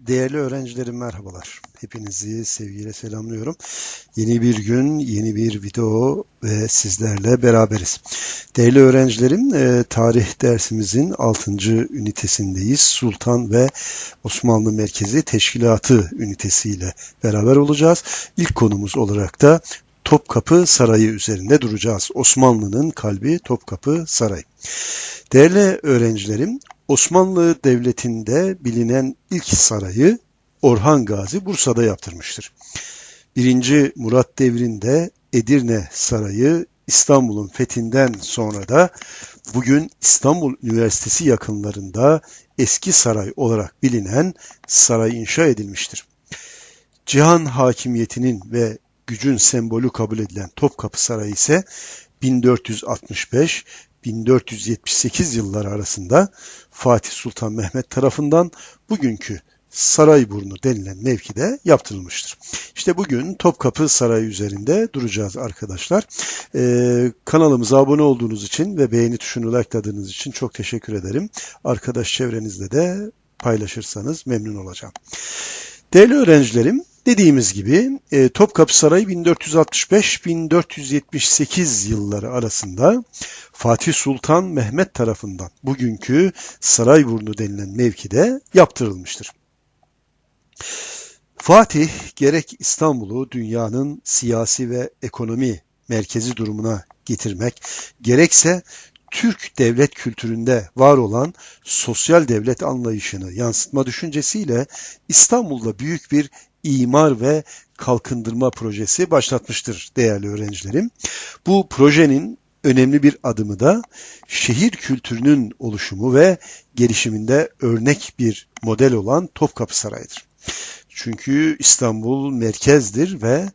Değerli öğrencilerim merhabalar. Hepinizi sevgiyle selamlıyorum. Yeni bir gün, yeni bir video ve sizlerle beraberiz. Değerli öğrencilerim, e, tarih dersimizin 6. ünitesindeyiz. Sultan ve Osmanlı Merkezi Teşkilatı ünitesiyle beraber olacağız. İlk konumuz olarak da Topkapı Sarayı üzerinde duracağız. Osmanlı'nın kalbi Topkapı Sarayı. Değerli öğrencilerim, Osmanlı Devleti'nde bilinen ilk sarayı Orhan Gazi Bursa'da yaptırmıştır. 1. Murat devrinde Edirne Sarayı İstanbul'un fethinden sonra da bugün İstanbul Üniversitesi yakınlarında eski saray olarak bilinen saray inşa edilmiştir. Cihan hakimiyetinin ve gücün sembolü kabul edilen Topkapı Sarayı ise 1465 1478 yılları arasında Fatih Sultan Mehmet tarafından bugünkü Sarayburnu denilen mevkide yaptırılmıştır. İşte bugün Topkapı Sarayı üzerinde duracağız arkadaşlar. Ee, kanalımıza abone olduğunuz için ve beğeni tuşunu likeladığınız için çok teşekkür ederim. Arkadaş çevrenizde de paylaşırsanız memnun olacağım. Değerli öğrencilerim, Dediğimiz gibi e, Topkapı Sarayı 1465-1478 yılları arasında Fatih Sultan Mehmet tarafından bugünkü Sarayburnu denilen mevkide yaptırılmıştır. Fatih gerek İstanbul'u dünyanın siyasi ve ekonomi merkezi durumuna getirmek, gerekse Türk devlet kültüründe var olan sosyal devlet anlayışını yansıtma düşüncesiyle İstanbul'da büyük bir imar ve kalkındırma projesi başlatmıştır değerli öğrencilerim. Bu projenin önemli bir adımı da şehir kültürünün oluşumu ve gelişiminde örnek bir model olan Topkapı Sarayı'dır. Çünkü İstanbul merkezdir ve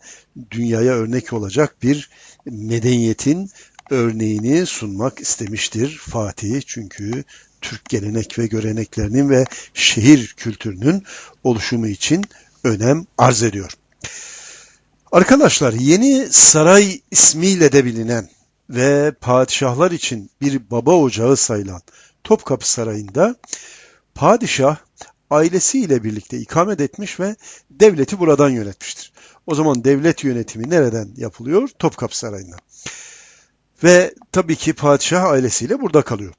dünyaya örnek olacak bir medeniyetin örneğini sunmak istemiştir Fatih. Çünkü Türk gelenek ve göreneklerinin ve şehir kültürünün oluşumu için önem arz ediyor. Arkadaşlar yeni saray ismiyle de bilinen ve padişahlar için bir baba ocağı sayılan Topkapı Sarayı'nda padişah ailesiyle birlikte ikamet etmiş ve devleti buradan yönetmiştir. O zaman devlet yönetimi nereden yapılıyor? Topkapı Sarayı'nda. Ve tabii ki padişah ailesiyle burada kalıyor.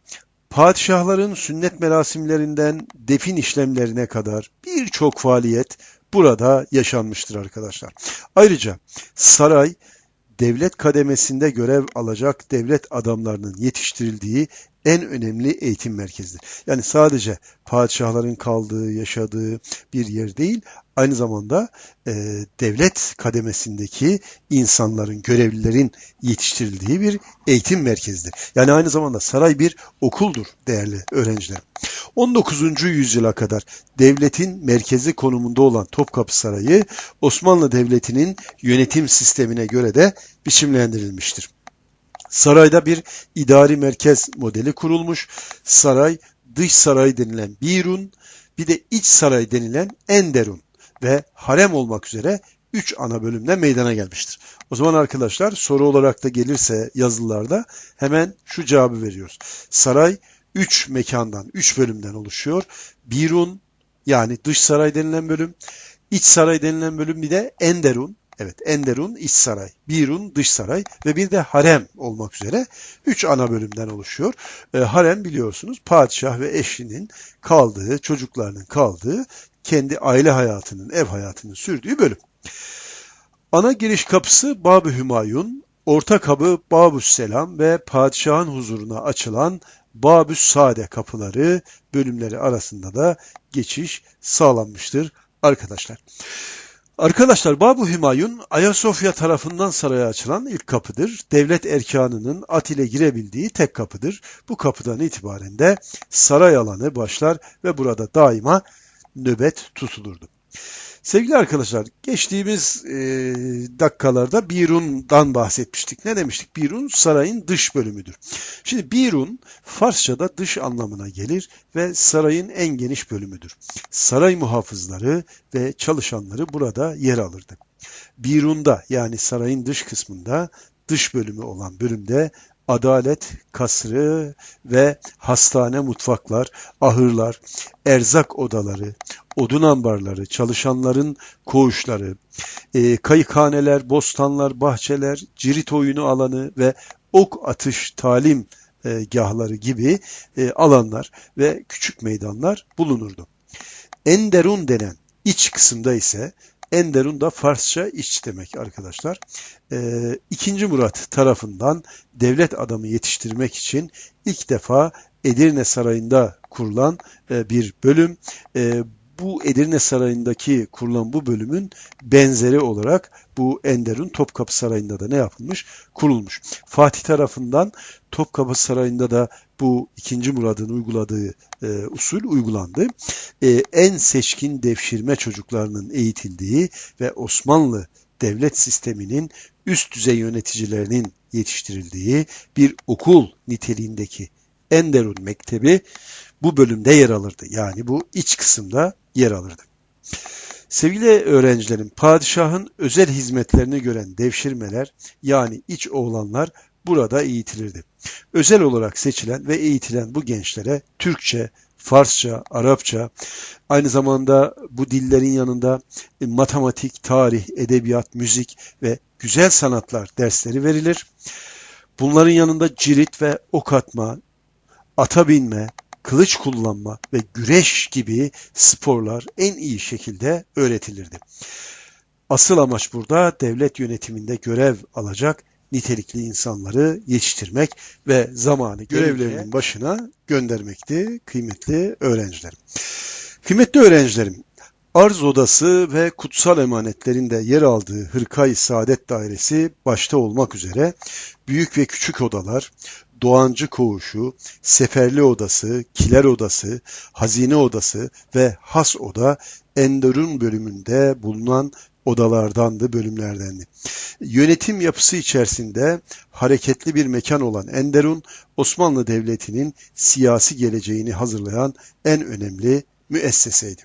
Padişahların sünnet merasimlerinden defin işlemlerine kadar birçok faaliyet burada yaşanmıştır arkadaşlar. Ayrıca saray devlet kademesinde görev alacak devlet adamlarının yetiştirildiği en önemli eğitim merkezidir. Yani sadece padişahların kaldığı, yaşadığı bir yer değil, aynı zamanda e, devlet kademesindeki insanların, görevlilerin yetiştirildiği bir eğitim merkezidir. Yani aynı zamanda saray bir okuldur değerli öğrenciler. 19. yüzyıla kadar devletin merkezi konumunda olan Topkapı Sarayı Osmanlı Devleti'nin yönetim sistemine göre de biçimlendirilmiştir. Sarayda bir idari merkez modeli kurulmuş. Saray dış saray denilen Birun, bir de iç saray denilen Enderun ve harem olmak üzere 3 ana bölümden meydana gelmiştir. O zaman arkadaşlar soru olarak da gelirse yazılarda hemen şu cevabı veriyoruz. Saray 3 mekandan, 3 bölümden oluşuyor. Birun yani dış saray denilen bölüm, iç saray denilen bölüm bir de Enderun Evet Enderun iç saray, Birun dış saray ve bir de harem olmak üzere üç ana bölümden oluşuyor. E, harem biliyorsunuz padişah ve eşinin kaldığı, çocuklarının kaldığı, kendi aile hayatının, ev hayatının sürdüğü bölüm. Ana giriş kapısı Bab-ı Hümayun, orta kapı Bab-ı Selam ve padişahın huzuruna açılan Bab-ı Sade kapıları bölümleri arasında da geçiş sağlanmıştır arkadaşlar. Arkadaşlar Babu Hümayun Ayasofya tarafından saraya açılan ilk kapıdır. Devlet erkanının at ile girebildiği tek kapıdır. Bu kapıdan itibaren de saray alanı başlar ve burada daima nöbet tutulurdu. Sevgili arkadaşlar, geçtiğimiz e, dakikalarda Birun'dan bahsetmiştik. Ne demiştik? Birun sarayın dış bölümüdür. Şimdi Birun Farsçada dış anlamına gelir ve sarayın en geniş bölümüdür. Saray muhafızları ve çalışanları burada yer alırdı. Birun'da yani sarayın dış kısmında dış bölümü olan bölümde adalet kasrı ve hastane mutfaklar, ahırlar, erzak odaları, odun ambarları, çalışanların koğuşları, e, kayıkhaneler, bostanlar, bahçeler, cirit oyunu alanı ve ok atış talim e, gahları gibi e, alanlar ve küçük meydanlar bulunurdu. Enderun denen iç kısımda ise Enderun da Farsça iç demek arkadaşlar. Ee, İkinci Murat tarafından devlet adamı yetiştirmek için ilk defa Edirne Sarayı'nda kurulan e, bir bölüm. E, bu Edirne Sarayı'ndaki kurulan bu bölümün benzeri olarak bu Enderun Topkapı Sarayı'nda da ne yapılmış? Kurulmuş. Fatih tarafından Topkapı Sarayı'nda da bu 2. Murad'ın uyguladığı e, usul uygulandı. E, en seçkin devşirme çocuklarının eğitildiği ve Osmanlı devlet sisteminin üst düzey yöneticilerinin yetiştirildiği bir okul niteliğindeki Enderun Mektebi bu bölümde yer alırdı. Yani bu iç kısımda yer alırdı. Sevgili öğrencilerim, padişahın özel hizmetlerini gören devşirmeler yani iç oğlanlar burada eğitilirdi. Özel olarak seçilen ve eğitilen bu gençlere Türkçe, Farsça, Arapça, aynı zamanda bu dillerin yanında matematik, tarih, edebiyat, müzik ve güzel sanatlar dersleri verilir. Bunların yanında cirit ve ok atma, ata binme, kılıç kullanma ve güreş gibi sporlar en iyi şekilde öğretilirdi. Asıl amaç burada devlet yönetiminde görev alacak nitelikli insanları yetiştirmek ve zamanı görevlerinin başına göndermekti kıymetli öğrencilerim. Kıymetli öğrencilerim, arz odası ve kutsal emanetlerinde yer aldığı Hırkay Saadet Dairesi başta olmak üzere büyük ve küçük odalar, Doğancı Koğuşu, Seferli Odası, Kiler Odası, Hazine Odası ve Has Oda Enderun bölümünde bulunan odalardandı, bölümlerdendi. Yönetim yapısı içerisinde hareketli bir mekan olan Enderun, Osmanlı Devleti'nin siyasi geleceğini hazırlayan en önemli müesseseydi.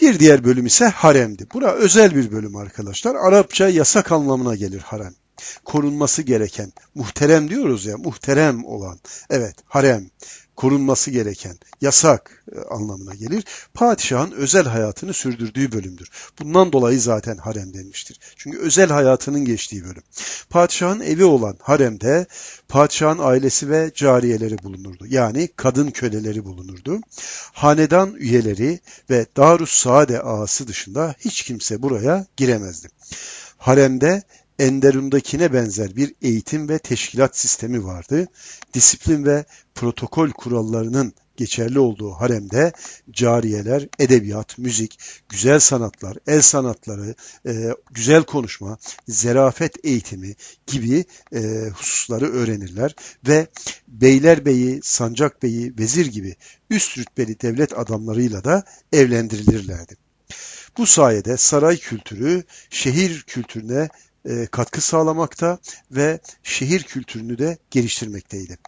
Bir diğer bölüm ise haremdi. Bura özel bir bölüm arkadaşlar. Arapça yasak anlamına gelir harem korunması gereken, muhterem diyoruz ya, muhterem olan, evet harem, korunması gereken, yasak e, anlamına gelir. Padişahın özel hayatını sürdürdüğü bölümdür. Bundan dolayı zaten harem denmiştir. Çünkü özel hayatının geçtiği bölüm. Padişahın evi olan haremde padişahın ailesi ve cariyeleri bulunurdu. Yani kadın köleleri bulunurdu. Hanedan üyeleri ve Darus Saade ağası dışında hiç kimse buraya giremezdi. Haremde Enderun'dakine benzer bir eğitim ve teşkilat sistemi vardı. Disiplin ve protokol kurallarının geçerli olduğu haremde cariyeler, edebiyat, müzik, güzel sanatlar, el sanatları, e, güzel konuşma, zerafet eğitimi gibi e, hususları öğrenirler ve beylerbeyi, sancakbeyi, vezir gibi üst rütbeli devlet adamlarıyla da evlendirilirlerdi. Bu sayede saray kültürü şehir kültürüne e, katkı sağlamakta ve şehir kültürünü de geliştirmekteydi.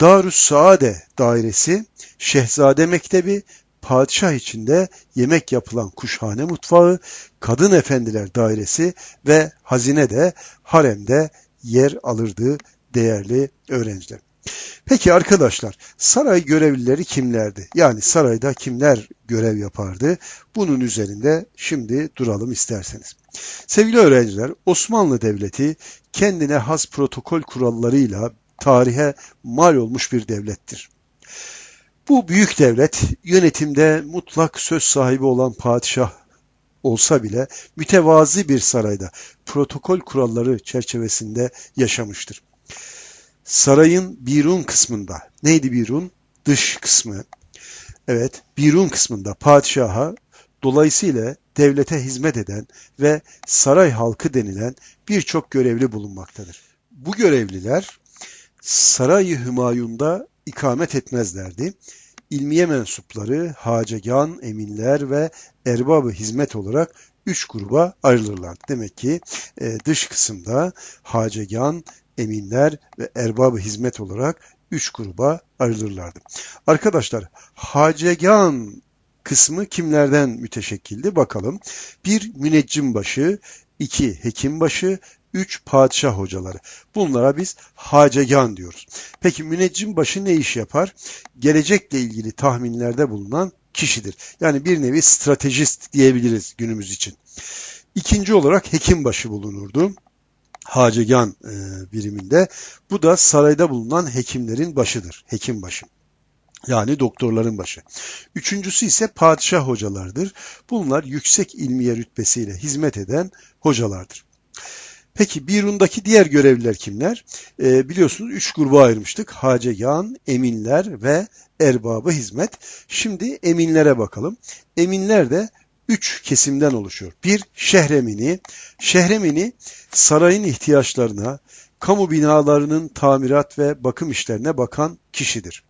Darüs Saade dairesi, Şehzade Mektebi, padişah içinde yemek yapılan kuşhane mutfağı, kadın efendiler dairesi ve hazine de haremde yer alırdı değerli öğrenciler. Peki arkadaşlar saray görevlileri kimlerdi? Yani sarayda kimler görev yapardı? Bunun üzerinde şimdi duralım isterseniz. Sevgili öğrenciler Osmanlı Devleti kendine has protokol kurallarıyla tarihe mal olmuş bir devlettir. Bu büyük devlet yönetimde mutlak söz sahibi olan padişah olsa bile mütevazi bir sarayda protokol kuralları çerçevesinde yaşamıştır. Sarayın birun kısmında, neydi birun? Dış kısmı. Evet, birun kısmında padişaha dolayısıyla devlete hizmet eden ve saray halkı denilen birçok görevli bulunmaktadır. Bu görevliler Saray-ı Hümayun'da ikamet etmezlerdi. İlmiye mensupları, hacegan, eminler ve erbabı hizmet olarak üç gruba ayrılırlar. Demek ki e, dış kısımda hacegan, eminler ve erbabı hizmet olarak üç gruba ayrılırlardı. Arkadaşlar hacegan kısmı kimlerden müteşekkildi bakalım. Bir müneccim başı, iki hekim başı, üç padişah hocaları. Bunlara biz hacegan diyoruz. Peki müneccim başı ne iş yapar? Gelecekle ilgili tahminlerde bulunan kişidir. Yani bir nevi stratejist diyebiliriz günümüz için. İkinci olarak hekimbaşı bulunurdu. Hacegan e, biriminde. Bu da sarayda bulunan hekimlerin başıdır. Hekimbaşı. Yani doktorların başı. Üçüncüsü ise padişah hocalardır. Bunlar yüksek ilmiye rütbesiyle hizmet eden hocalardır. Peki Birun'daki diğer görevliler kimler? E, biliyorsunuz üç gruba ayırmıştık. Hacegan, eminler ve erbabı hizmet. Şimdi eminlere bakalım. Eminler de üç kesimden oluşuyor. Bir, şehremini. Şehremini sarayın ihtiyaçlarına, kamu binalarının tamirat ve bakım işlerine bakan kişidir.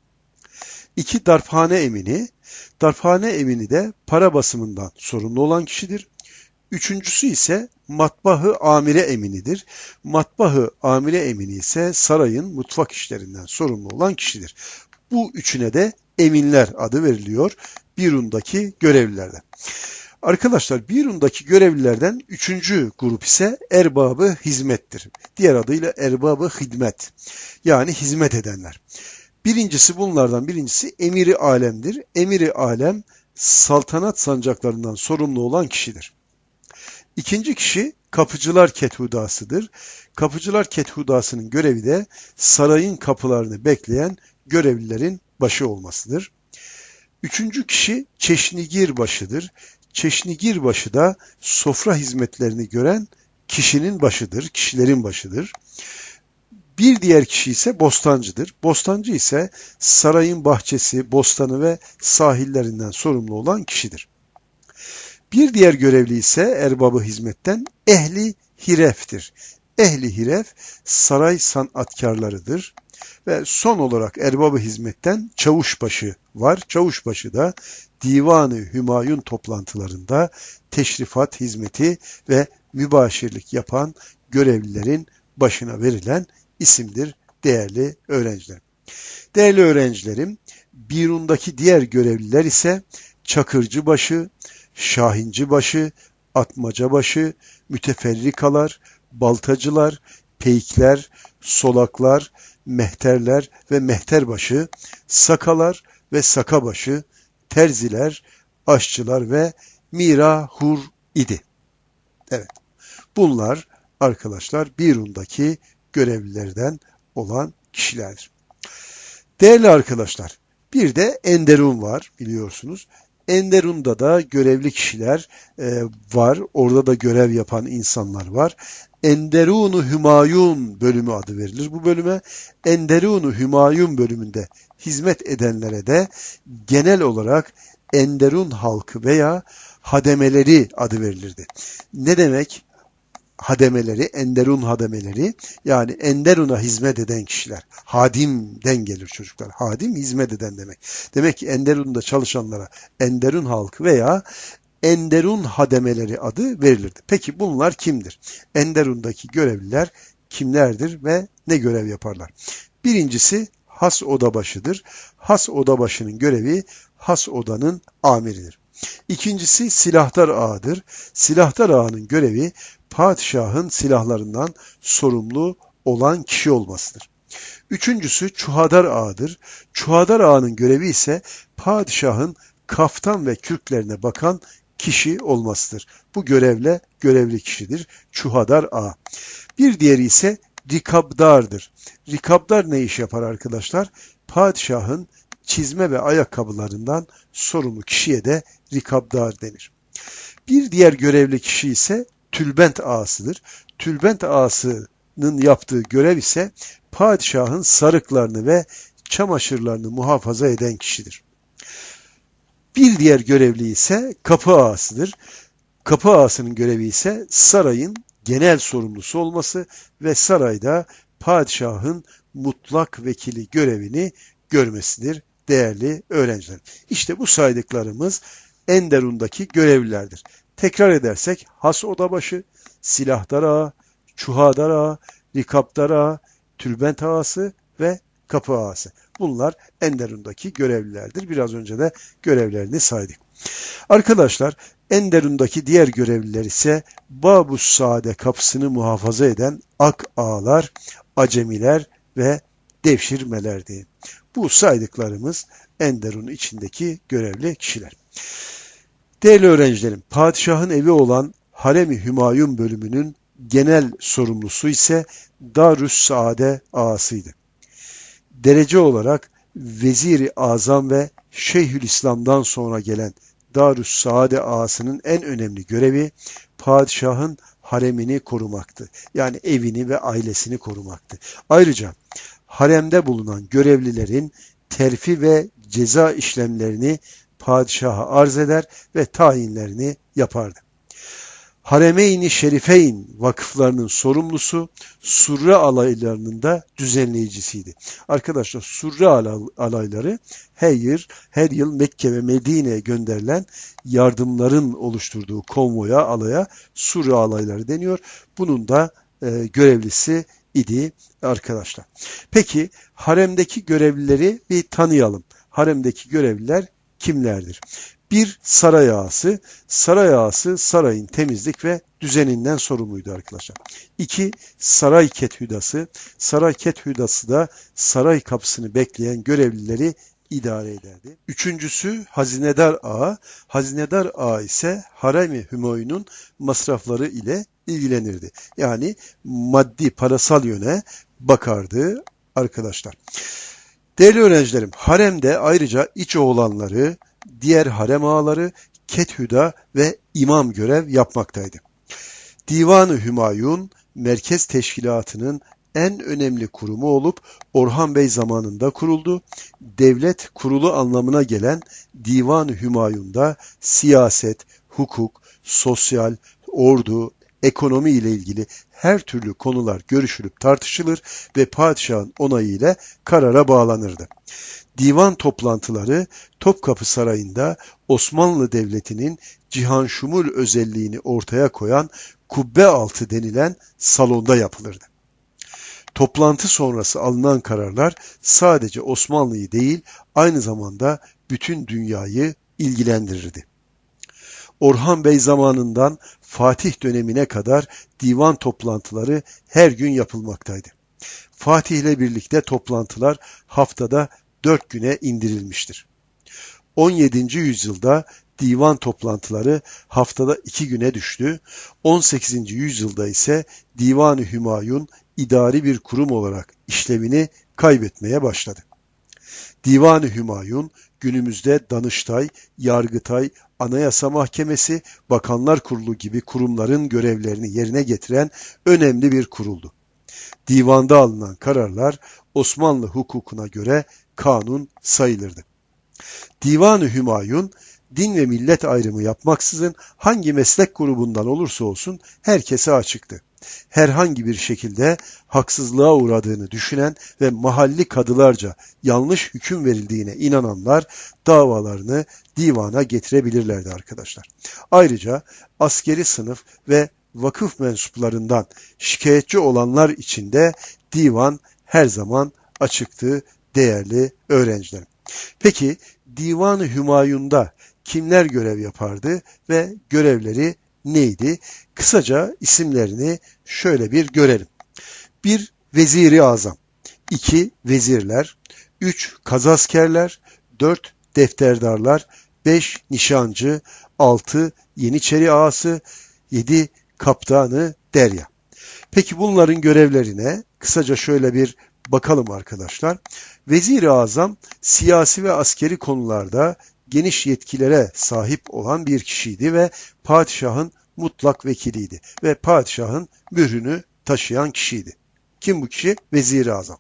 İki, darphane emini. Darphane emini de para basımından sorumlu olan kişidir. Üçüncüsü ise matbahı amire eminidir. Matbahı amire emini ise sarayın mutfak işlerinden sorumlu olan kişidir. Bu üçüne de eminler adı veriliyor Birun'daki görevlilerden. Arkadaşlar Birun'daki görevlilerden üçüncü grup ise erbabı hizmettir. Diğer adıyla erbabı hizmet. Yani hizmet edenler. Birincisi bunlardan birincisi emiri alemdir. Emiri alem saltanat sancaklarından sorumlu olan kişidir. İkinci kişi kapıcılar kethudasıdır. Kapıcılar kethudasının görevi de sarayın kapılarını bekleyen görevlilerin başı olmasıdır. Üçüncü kişi çeşnigir başıdır. Çeşnigir başı da sofra hizmetlerini gören kişinin başıdır, kişilerin başıdır. Bir diğer kişi ise bostancıdır. Bostancı ise sarayın bahçesi, bostanı ve sahillerinden sorumlu olan kişidir. Bir diğer görevli ise erbabı hizmetten ehli hireftir. Ehli hiref saray sanatkarlarıdır. Ve son olarak erbabı hizmetten çavuşbaşı var. Çavuşbaşı da Divanı Hümayun toplantılarında teşrifat hizmeti ve mübaşirlik yapan görevlilerin başına verilen isimdir değerli öğrenciler. Değerli öğrencilerim, Birun'daki diğer görevliler ise Çakırcıbaşı, Şahincibaşı, Atmacabaşı, Müteferrikalar, Baltacılar, Peykler, Solaklar, Mehterler ve Mehterbaşı, Sakalar ve Sakabaşı, Terziler, Aşçılar ve Mirahur idi. Evet. Bunlar arkadaşlar Birun'daki görevlilerden olan kişilerdir. Değerli arkadaşlar, bir de Enderun var biliyorsunuz. Enderun'da da görevli kişiler e, var. Orada da görev yapan insanlar var. Enderunu Hümayun bölümü adı verilir bu bölüme. Enderunu Hümayun bölümünde hizmet edenlere de genel olarak Enderun halkı veya hademeleri adı verilirdi. Ne demek hademeleri, Enderun hademeleri yani Enderun'a hizmet eden kişiler. Hadimden gelir çocuklar. Hadim hizmet eden demek. Demek ki Enderun'da çalışanlara Enderun halkı veya Enderun hademeleri adı verilirdi. Peki bunlar kimdir? Enderun'daki görevliler kimlerdir ve ne görev yaparlar? Birincisi has odabaşıdır. Has odabaşının görevi has odanın amiridir. İkincisi silahtar ağadır. Silahtar ağanın görevi padişahın silahlarından sorumlu olan kişi olmasıdır. Üçüncüsü çuhadar ağadır. Çuhadar ağanın görevi ise padişahın kaftan ve kürklerine bakan kişi olmasıdır. Bu görevle görevli kişidir. Çuhadar ağa. Bir diğeri ise rikabdardır. Rikabdar ne iş yapar arkadaşlar? Padişahın çizme ve ayakkabılarından sorumlu kişiye de rikabdar denir. Bir diğer görevli kişi ise tülbent ağasıdır. Tülbent ağasının yaptığı görev ise padişahın sarıklarını ve çamaşırlarını muhafaza eden kişidir. Bir diğer görevli ise kapı ağasıdır. Kapı ağasının görevi ise sarayın genel sorumlusu olması ve sarayda padişahın mutlak vekili görevini görmesidir değerli öğrenciler. İşte bu saydıklarımız Enderun'daki görevlilerdir. Tekrar edersek has odabaşı, silahtar ağa, çuhadar ağa, rikaptar ağa, tülbent ağası ve kapı ağası. Bunlar Enderun'daki görevlilerdir. Biraz önce de görevlerini saydık. Arkadaşlar Enderun'daki diğer görevliler ise Babus Saade kapısını muhafaza eden ak ağalar, acemiler ve devşirmelerdi. Bu saydıklarımız Enderun içindeki görevli kişiler. Değerli öğrencilerim, padişahın evi olan Harem-i Hümayun bölümünün genel sorumlusu ise Darüs Saade ağasıydı. Derece olarak Veziri Azam ve Şeyhülislam'dan sonra gelen Darüs Saade ağasının en önemli görevi padişahın haremini korumaktı. Yani evini ve ailesini korumaktı. Ayrıca haremde bulunan görevlilerin terfi ve ceza işlemlerini padişaha arz eder ve tayinlerini yapardı. Haremeyn-i Şerifeyn vakıflarının sorumlusu surre alaylarının da düzenleyicisiydi. Arkadaşlar surre alayları her yıl, her yıl Mekke ve Medine'ye gönderilen yardımların oluşturduğu konvoya, alaya surre alayları deniyor. Bunun da e, görevlisi idi arkadaşlar. Peki haremdeki görevlileri bir tanıyalım. Haremdeki görevliler kimlerdir? Bir saray ağası. Saray ağası sarayın temizlik ve düzeninden sorumluydu arkadaşlar. İki saray kethüdası. Saray kethüdası da saray kapısını bekleyen görevlileri idare ederdi. Üçüncüsü hazinedar ağa. Hazinedar ağa ise harem-i Hümayun'un masrafları ile ilgilenirdi. Yani maddi parasal yöne bakardı arkadaşlar. Değerli öğrencilerim, haremde ayrıca iç oğlanları, diğer harem ağaları Kethüda ve imam görev yapmaktaydı. Divan-ı Hümayun, merkez teşkilatının en önemli kurumu olup Orhan Bey zamanında kuruldu. Devlet kurulu anlamına gelen Divan-ı Hümayun'da siyaset, hukuk, sosyal, ordu, ekonomi ile ilgili her türlü konular görüşülüp tartışılır ve padişahın onayı ile karara bağlanırdı. Divan toplantıları Topkapı Sarayı'nda Osmanlı Devleti'nin cihan şumul özelliğini ortaya koyan kubbe altı denilen salonda yapılırdı. Toplantı sonrası alınan kararlar sadece Osmanlı'yı değil aynı zamanda bütün dünyayı ilgilendirirdi. Orhan Bey zamanından Fatih dönemine kadar divan toplantıları her gün yapılmaktaydı. Fatih ile birlikte toplantılar haftada dört güne indirilmiştir. 17. yüzyılda divan toplantıları haftada iki güne düştü. 18. yüzyılda ise Divan-ı Hümayun idari bir kurum olarak işlevini kaybetmeye başladı. Divan-ı Hümayun günümüzde Danıştay, Yargıtay, Anayasa Mahkemesi, Bakanlar Kurulu gibi kurumların görevlerini yerine getiren önemli bir kuruldu. Divanda alınan kararlar Osmanlı hukukuna göre kanun sayılırdı. Divan-ı Hümayun din ve millet ayrımı yapmaksızın hangi meslek grubundan olursa olsun herkese açıktı. Herhangi bir şekilde haksızlığa uğradığını düşünen ve mahalli kadılarca yanlış hüküm verildiğine inananlar davalarını divana getirebilirlerdi arkadaşlar. Ayrıca askeri sınıf ve vakıf mensuplarından şikayetçi olanlar için de divan her zaman açıktı değerli öğrencilerim. Peki Divan-ı Hümayun'da kimler görev yapardı ve görevleri neydi? Kısaca isimlerini şöyle bir görelim. 1. Veziri Azam 2. Vezirler 3. Kazaskerler 4. Defterdarlar 5. Nişancı 6. Yeniçeri ağası 7. Kaptanı Derya. Peki bunların görevlerine kısaca şöyle bir bakalım arkadaşlar. Vezir-i Azam siyasi ve askeri konularda geniş yetkilere sahip olan bir kişiydi ve padişahın mutlak vekiliydi ve padişahın mührünü taşıyan kişiydi. Kim bu kişi? Vezir-i Azam.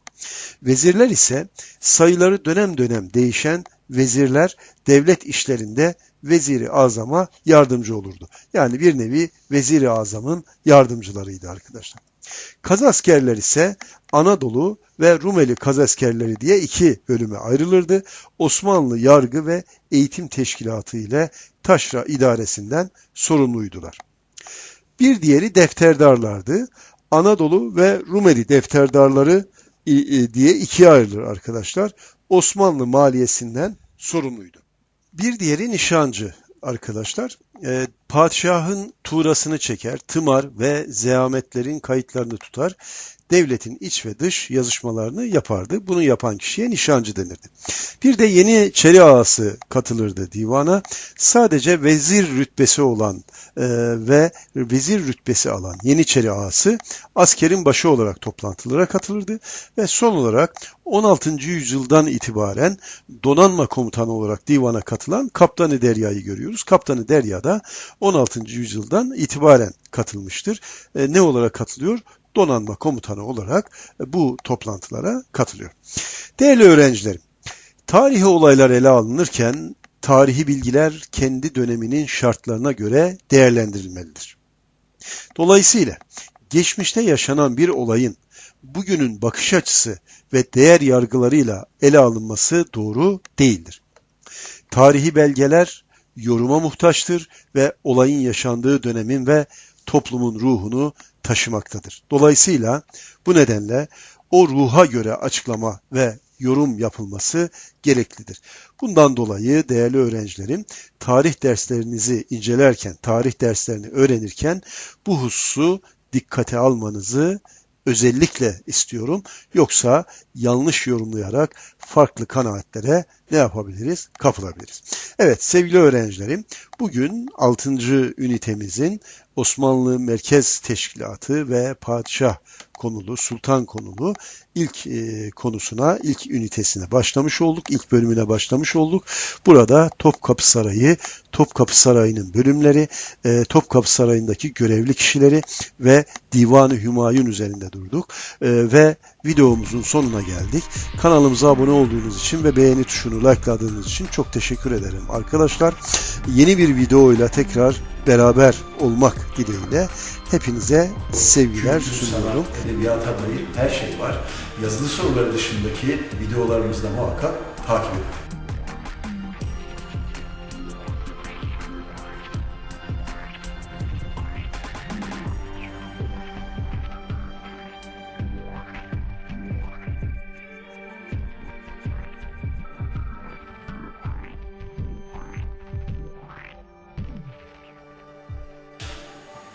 Vezirler ise sayıları dönem dönem değişen vezirler devlet işlerinde veziri azama yardımcı olurdu. Yani bir nevi veziri azamın yardımcılarıydı arkadaşlar. Kaz askerler ise Anadolu ve Rumeli kaz askerleri diye iki bölüme ayrılırdı. Osmanlı yargı ve eğitim teşkilatı ile taşra idaresinden sorumluydular. Bir diğeri defterdarlardı. Anadolu ve Rumeli defterdarları diye ikiye ayrılır arkadaşlar. Osmanlı maliyesinden sorumluydu. Bir diğeri nişancı arkadaşlar. E, Padişahın tuğrasını çeker, tımar ve zeametlerin kayıtlarını tutar, devletin iç ve dış yazışmalarını yapardı. Bunu yapan kişiye nişancı denirdi. Bir de yeni çeri ağası katılırdı divana. Sadece vezir rütbesi olan e, ve vezir rütbesi alan Yeniçeri ağası askerin başı olarak toplantılara katılırdı ve son olarak 16. yüzyıldan itibaren donanma komutanı olarak divana katılan Kaptanı Derya'yı görüyoruz. Kaptanı Derya da 16. yüzyıldan itibaren katılmıştır. E, ne olarak katılıyor? Donanma komutanı olarak e, bu toplantılara katılıyor. Değerli öğrencilerim, tarihi olaylar ele alınırken tarihi bilgiler kendi döneminin şartlarına göre değerlendirilmelidir. Dolayısıyla geçmişte yaşanan bir olayın bugünün bakış açısı ve değer yargılarıyla ele alınması doğru değildir. Tarihi belgeler yoruma muhtaçtır ve olayın yaşandığı dönemin ve toplumun ruhunu taşımaktadır. Dolayısıyla bu nedenle o ruha göre açıklama ve yorum yapılması gereklidir. Bundan dolayı değerli öğrencilerim tarih derslerinizi incelerken, tarih derslerini öğrenirken bu hususu dikkate almanızı özellikle istiyorum. Yoksa yanlış yorumlayarak farklı kanaatlere ne yapabiliriz? Kapılabiliriz. Evet sevgili öğrencilerim bugün 6. ünitemizin Osmanlı Merkez Teşkilatı ve Padişah konulu, Sultan konulu ilk e, konusuna, ilk ünitesine başlamış olduk. ilk bölümüne başlamış olduk. Burada Topkapı Sarayı, Topkapı Sarayı'nın bölümleri, e, Topkapı Sarayı'ndaki görevli kişileri ve Divanı Hümayun üzerinde durduk. E, ve videomuzun sonuna geldik. Kanalımıza abone olduğunuz için ve beğeni tuşunu likeladığınız için çok teşekkür ederim arkadaşlar. Yeni bir videoyla tekrar beraber olmak dileğiyle hepinize sevgiler Kültür, sunuyorum. sanat, edebiyata dair her şey var. Yazılı soruları dışındaki videolarımızda muhakkak takip edin.